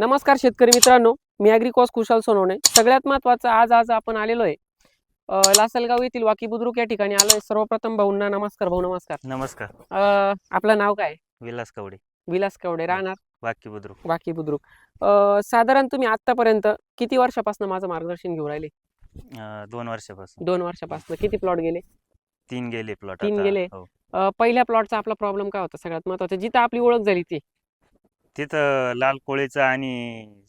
नमस्कार शेतकरी मित्रांनो मी अॅग्रिकॉस कुशाल सोनवणे. सगळ्यात महत्वाचं आज आज आपण आलेलो आहे. लासलगाव येथील वाकी बुद्रुक या ठिकाणी आलोय. सर्वप्रथम भाऊंना नमस्कार भाऊ नमस्कार. नमस्कार. अं, आपलं नाव काय? विलास कवडे. विलास कवडे राहणार? वाक्य बुद्रुक. वाकी बुद्रुक. अं, साधारण तुम्ही आतापर्यंत किती वर्षापासून माझं मार्गदर्शन घेऊन राहिले? अं, दोन वर्षापासून. दोन वर्षापासून. किती प्लॉट गेले? तीन गेले प्लॉट तीन गेले? अं, पहिल्या प्लॉटचा आपला प्रॉब्लेम काय होता? सगळ्यात महत्वाचं जिथं आपली ओळख झाली ती. तिथं लाल कोळीचा आणि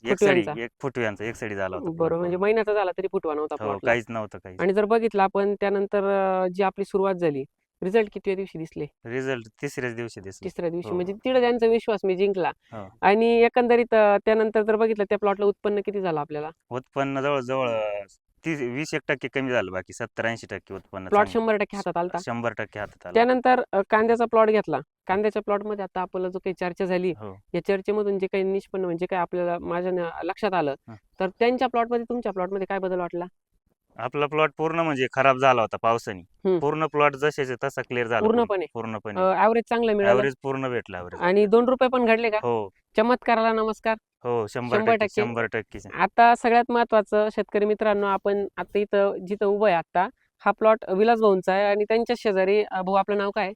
एक सडी. एक फुटव्यांचा एक सडी झाला होता बरोबर म्हणजे महिन्याचा झाला तरी फुटवा नव्हता हो. काहीच नव्हतं काही आणि जर बघितलं आपण त्यानंतर अं, जी आपली सुरुवात झाली रिझल्ट किती दिवशी दिसले रिझल्ट तिसऱ्याच दिवशी दिसले तिसऱ्या दिवशी हो. म्हणजे तिकडे त्यांचा विश्वास मी जिंकला हो. आणि एकंदरीत अं, त्यानंतर जर बघितलं त्या प्लॉटला उत्पन्न किती झालं आपल्याला उत्पन्न जवळजवळ अं, तीस वीस एक टक्के कमी झालं बाकी सत्तर ऐंशी टक्के उत्पन्न प्लॉट चांगलं. शंभर टक्के हातात आलता. शंभर टक्के हातात आलं त्यानंतर अं, कांद्याचा प्लॉट घेतला. कांद्याच्या प्लॉटमध्ये आता आपल्याला जो काही चर्चा झाली हो. या चर्चेमधून जे काही निष्पन्न म्हणजे काय आपल्याला माझ्या न- लक्षात आलं हं. तर त्यांच्या प्लॉटमध्ये तुमच्या प्लॉटमध्ये काय बदल वाटला? आपला प्लॉट पूर्ण म्हणजे खराब झाला होता पावसाने. हम्म. पूर्ण प्लॉट जशाचे तसा क्लिअर झाला पूर्ण- पूर्णपणे. पूर्णपणे. ऍव्हरेज चांगलं मिळालं. ऍव्हरेज पूर्ण भेटला ऍव्हरेज आणि दोन रुपये पण घडले का? हो. चमत्काराला नमस्कार. हो शंभर शंभर टक्के टक्के. शंभर टक्के आता सगळ्यात महत्वाचं शेतकरी मित्रांनो आपण आता इथं जिथं उभं आहे आता हा प्लॉट विलास भाऊंचा आहे आणि त्यांच्या शेजारी अं, भाऊ आपलं नाव काय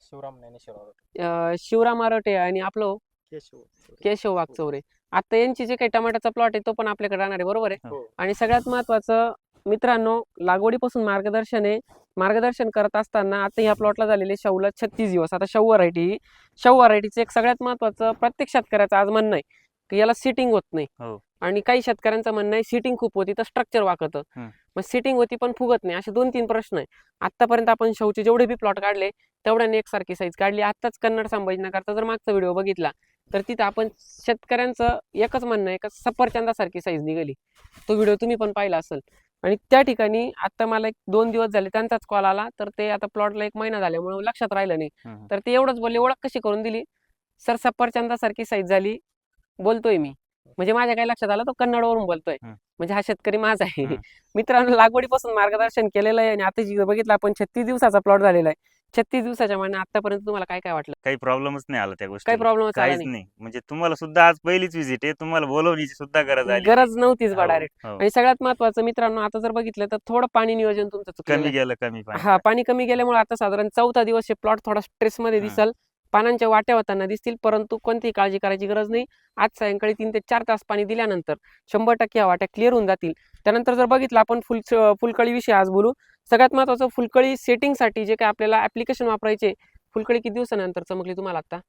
शिवराम ज्ञानेश्वर अं, शिवराम आरोटे आणि आपलं केशव केशव वागचौरे आता यांची जे काही टमाट्याचा प्लॉट आहे तो पण आपल्याकडे राहणार आहे बरोबर आहे? हो. आणि सगळ्यात महत्वाचं मित्रांनो लागवडीपासून मार्गदर्शन आहे मार्गदर्शन करत असताना आता ह्या प्लॉटला झालेले शवला छत्तीस दिवस. आता शव व्हरायटी ही शव व्हरायटीचं एक सगळ्यात महत्वाचं प्रत्येक शेतकऱ्याचं आज म्हणणं आहे की याला सिटिंग होत नाही. हो. आणि काही शेतकऱ्यांचं म्हणणं आहे सिटिंग खूप होती तर स्ट्रक्चर वाकतं. मग सिटिंग होती पण फुगत नाही. असे दोन तीन प्रश्न आहे. आतापर्यंत आपण शवचे जेवढे बी प्लॉट काढले तेवढ्याने एकसारखी साईज काढली. आताच कन्नड संभाजीनगरचा जर मागचा व्हिडिओ बघितला तर तिथं आपण शेतकऱ्यांचं एकच म्हणणं आहे का सफरचंदासारखी साईज निघाली. तो व्हिडिओ तुम्ही पण पाहिला असेल. आणि त्या ठिकाणी आता मला एक दोन दिवस झाले त्यांचाच कॉल आला तर ते आता प्लॉटला एक महिना झाल्यामुळे लक्षात राहिलं नाही. तर ते एवढंच बोलले ओळख कशी करून दिली? सर सफरचंदासारखी साईज झाली. बोलतोय मी. म्हणजे माझ्या काय लक्षात आलं तो कन्नडवरून बोलतोय. म्हणजे हा शेतकरी माझा आहे. मित्रांनो लागवडीपासून मार्गदर्शन केलेलं आहे आणि आता जी बघितलं आपण छत्तीस दिवसाचा प्लॉट झालेला आहे. छत्तीस दिवसाच्या माने आतापर्यंत तुम्हाला काय काय वाटलं? काही प्रॉब्लेमच नाही आला त्या गोष्टी काही प्रॉब्लेम आला काहीच नाही. नाही. म्हणजे तुम्हाला सुद्धा आज पहिलीच विजिट आहे. तुम्हाला बोलवण्याची सुद्धा गरज आली गरज नव्हतीच बा हो, डायरेक्ट हो. आणि सगळ्यात महत्वाचं मित्रांनो आता जर बघितलं तर थोडं पाणी नियोजन तुमचं चुकलेलं कमी आहे. गेलं कमी पाणी. हा पाणी कमी गेल्यामुळे आता साधारण चौथा दिवस हे प्लॉट थोडा स्ट्रेस मध्ये हं. दिसल. पानांच्या वाट्या होताना दिसतील परंतु कोणतीही काळजी करायची गरज नाही. आज सायंकाळी तीन ते चार तास पाणी दिल्यानंतर शंभर टक्के वाट्या क्लिअर होऊन जातील. त्यानंतर जर बघितलं आपण फुल फुलकळी विषयी आज बोलू सगळ्यात महत्वाचं फुलकळी सेटिंगसाठी जे काय आपल्याला ऍप्लिकेशन वापरायचे फुलकळी किती दिवसानंतर चमकली तुम्हाला आता?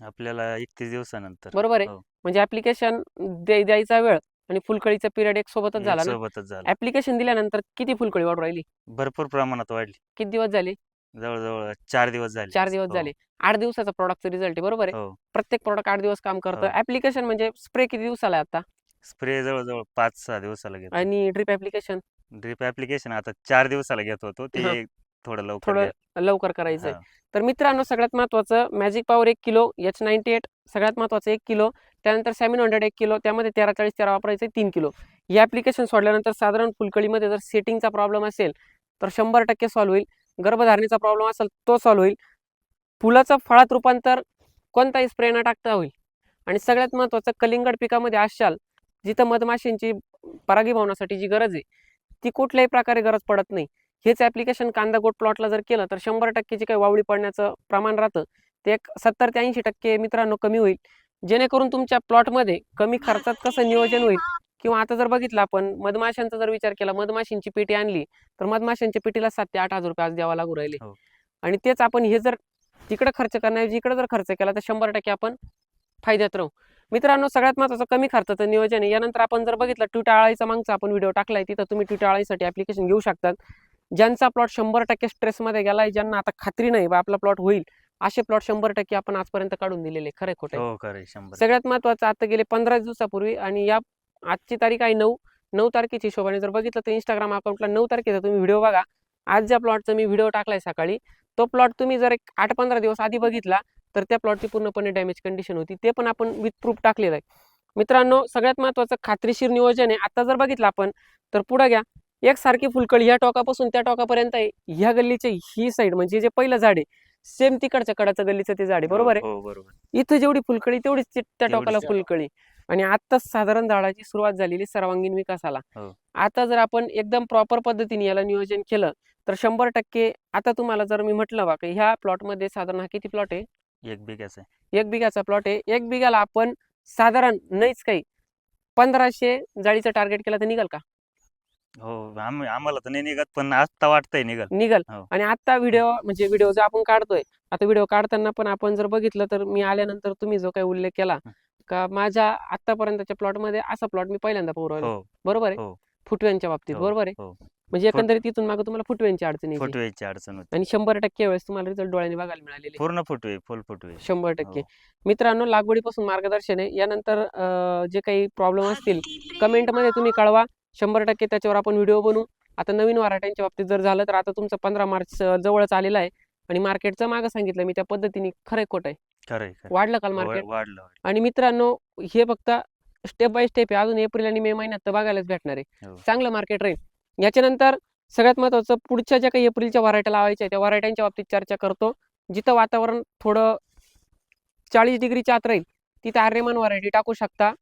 आपल्याला एकतीस दिवसानंतर. बरोबर आहे. हो. म्हणजे ऍप्लिकेशन द्यायचा वेळ आणि फुलकळीचा पिरियड एक सोबतच झाला ना? सोबतच झालं. ऍप्लिकेशन दिल्यानंतर किती फुलकळी वाढ राहिली? भरपूर प्रमाणात वाढली. किती दिवस झाले? जवळजवळ चार दिवस झाले. चार दिवस हो, झाले. आठ दिवसाचा प्रॉडक्टचा रिझल्ट आहे. बरोबर आहे. हो. प्रत्येक प्रॉडक्ट आठ दिवस काम करतं. हो. ऍप्लिकेशन म्हणजे स्प्रे किती दिवसाला आहे आता? स्प्रे जवळजवळ पाच सहा दिवसाला आणि ड्रिप ऍप्लिकेशन ड्रिप ऍप्लिकेशन आता चार दिवसाला घेत होतो हा. ते थोडं लवकर थोडं. लवकर करायचं आहे हा. तर मित्रांनो सगळ्यात महत्वाचं मॅजिक पॉवर एक किलो एच नाईन्टी एट सगळ्यात महत्वाचं एक किलो त्यानंतर सॅमिन हंड्रेड एक किलो त्यामध्ये तेरा चाळीस तेरा वापरायचं तीन किलो हे ऍप्लिकेशन सोडल्यानंतर साधारण फुलकळीमध्ये जर सेटिंगचा प्रॉब्लेम असेल तर शंभर टक्के सॉल्व्ह होईल गर्भधारणेचा प्रॉब्लेम असेल तो सॉल्व्ह होईल फुलाचं फळात रूपांतर कोणताही स्प्रे न टाकता होईल आणि सगळ्यात महत्वाचं कलिंगड पिकामध्ये असाल जिथं मधमाशींची परागीभवनासाठी जी गरज आहे ती कुठल्याही प्रकारे गरज पडत नाही. हेच ऍप्लिकेशन कांदा गोट प्लॉटला जर केलं तर शंभर टक्के जे काही वावळी पडण्याचं प्रमाण राहतं. ते एक सत्तर ते ऐंशी टक्के मित्रांनो कमी होईल. जेणेकरून तुमच्या प्लॉटमध्ये कमी खर्चात कसं नियोजन होईल? किंवा आता जर बघितलं आपण मधमाशांचा जर विचार केला मधमाशींची पेटी आणली तर मधमाशांच्या पेटीला सात ते आठ हजार रुपये आज द्यावा लागू राहिले. हो. आणि तेच आपण हे जर तिकडे खर्च करण्याऐवजी इकडे जर खर्च केला तर शंभर टक्के आपण फायद्यात राहू. मित्रांनो सगळ्यात महत्वाचं कमी खर्चाचं नियोजन आहे. यानंतर आपण जर बघितलं ट्विटाळाईचा मागचा आपण व्हिडिओ टाकलाय तिथं तुम्ही ट्विटाळाईसाठी ऍप्लिकेशन घेऊ शकतात. ज्यांचा प्लॉट शंभर टक्के स्ट्रेसमध्ये गेलाय ज्यांना आता खात्री नाही बा आपला प्लॉट होईल असे प्लॉट शंभर टक्के आपण आजपर्यंत काढून दिलेले खरे खोटे हो सगळ्यात महत्वाचं आता गेले पंधरा दिवसापूर्वी आणि या आजची तारीख आहे नऊ नऊ तारखेची हिशोबाने जर बघितलं तर इंस्टाग्राम अकाउंटला नऊ तारखेचा तुम्ही व्हिडिओ बघा. आज ज्या प्लॉटचा मी व्हिडिओ टाकलाय सकाळी तो प्लॉट तुम्ही जर एक आठ पंधरा दिवस आधी बघितला तर त्या प्लॉटची पूर्णपणे डॅमेज कंडिशन होती. ते पण आपण विथ प्रूफ टाकलेलं आहे. मित्रांनो सगळ्यात महत्वाचं खात्रीशीर नियोजन आहे. आता जर बघितलं आपण तर पुढे घ्या. एक सारखी फुलकळी ह्या टोकापासून त्या टोकापर्यंत आहे. ह्या गल्लीचे ही साईड म्हणजे जे पहिलं झाड आहे सेम तिकडच्या कडाचं गल्लीचं ते झाड आहे. बरोबर आहे? हो बरोबर. इथं जेवढी फुलकळी तेवढीच त्या टोकाला फुलकळी आणि आत्ताच साधारण झाडाची सुरुवात झालेली सर्वांगीण विकासाला. हो. आता जर आपण एकदम प्रॉपर पद्धतीने याला नियोजन केलं तर शंभर टक्के आता तुम्हाला जर मी म्हटलं बा की ह्या प्लॉटमध्ये साधारण हा किती प्लॉट आहे? एक आहे. एक बिघाचा प्लॉट आहे. एक बिघाला आपण साधारण नाहीच काही पंधराशे जाळीचं टार्गेट केलं तर निघाल का? हो आम- आम्हाला तर नाही निघत पण आता वाटतंय निघत निघाल. हो. आणि आता व्हिडिओ म्हणजे व्हिडिओ जो आपण काढतोय आता व्हिडिओ काढताना पण आपण जर बघितलं तर मी आल्यानंतर तुम्ही जो काही उल्लेख केला. का माझ्या आतापर्यंतच्या प्लॉटमध्ये असा प्लॉट मी पहिल्यांदा पाहू राहिलो. हो. बरोबर आहे? हो. फुटव्यांच्या बाबतीत. हो, बरोबर आहे? हो. म्हणजे एकंदरीत तिथून मागे तुम्हाला फुटव्यांची अडचण येते. फुटवेची अडचण होती. आणि शंभर टक्के वेळेस तुम्हाला रिझल्ट डोळ्याने बघायला मिळालेले. पूर्ण फुटवे फुल फुटवे. शंभर टक्के. हो. मित्रांनो लागवडीपासून मार्गदर्शन आहे. यानंतर अं, जे काही प्रॉब्लेम असतील कमेंटमध्ये तुम्ही कळवा. शंभर टक्के त्याच्यावर आपण व्हिडिओ बनवू. आता नवीन वराठ्यांच्या बाबतीत जर झालं तर आता तुमचं पंधरा मार्च अं, जवळच आलेलं आहे. आणि मार्केटचं मागं सांगितलं मी त्या पद्धतीने खरंय खोट आहे. खरंय. वाढलं काल मार्केट वाढलं वाढलं. आणि मित्रांनो हे फक्त स्टेप बाय स्टेप आहे. अजून एप्रिल आणि मे महिन्यात तर बघायलाच भेटणार आहे. हो. चांगलं मार्केट राहील. याच्यानंतर सगळ्यात महत्त्वाचं पुढच्या ज्या काही एप्रिलच्या व्हरायट्या लावायच्या त्या व्हरायट्यांच्या बाबतीत चर्चा करतो. जिथं वातावरण थोडं चाळीस डिग्रीच्या आत राहील तिथं आर्यमान व्हरायटी टाकू शकता.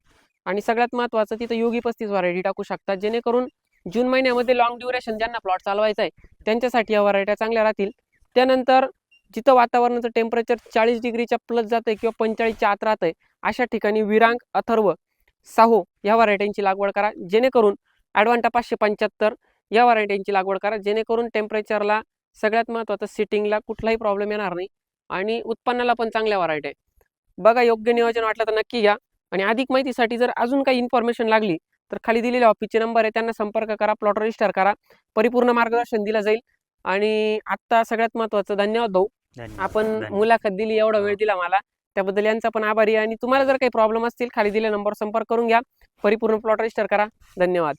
आणि सगळ्यात महत्त्वाचं तिथं योगी पस्तीस व्हरायटी टाकू शकता. जेणेकरून जून महिन्यामध्ये लॉंग ड्युरेशन ज्यांना प्लॉट चालवायचा आहे त्यांच्यासाठी या व्हरायट्या चांगल्या राहतील. त्यानंतर जिथं वातावरणाचं टेम्परेचर चाळीस डिग्रीच्या प्लस जातं आहे किंवा पंचेचाळीसच्या आत राहत आहे अशा ठिकाणी विरांग अथर्व साहो या व्हरायट्यांची लागवड करा. जेणेकरून ॲडवांटा पाचशे पंच्याहत्तर या व्हरायट्यांची लागवड करा जेणेकरून टेम्परेचरला सगळ्यात महत्त्वाचं सिटिंगला कुठलाही प्रॉब्लेम येणार नाही आणि उत्पन्नाला पण चांगल्या व्हरायटी आहे बघा योग्य नियोजन वाटलं तर नक्की घ्या आणि अधिक माहितीसाठी जर अजून काही इन्फॉर्मेशन लागली तर खाली दिलेल्या ऑफिसचे नंबर आहे त्यांना संपर्क करा प्लॉट रजिस्टर करा परिपूर्ण मार्गदर्शन दिलं जाईल आणि आत्ता सगळ्यात महत्त्वाचं धन्यवाद भाऊ. आपण. मुलाखत दिली एवढा वेळ. दिला मला त्याबद्दल यांचा पण आभारी आहे आणि तुम्हाला जर काही प्रॉब्लेम असतील खाली दिलेल्या नंबर संपर्क करून घ्या परिपूर्ण प्लॉट रजिस्टर करा धन्यवाद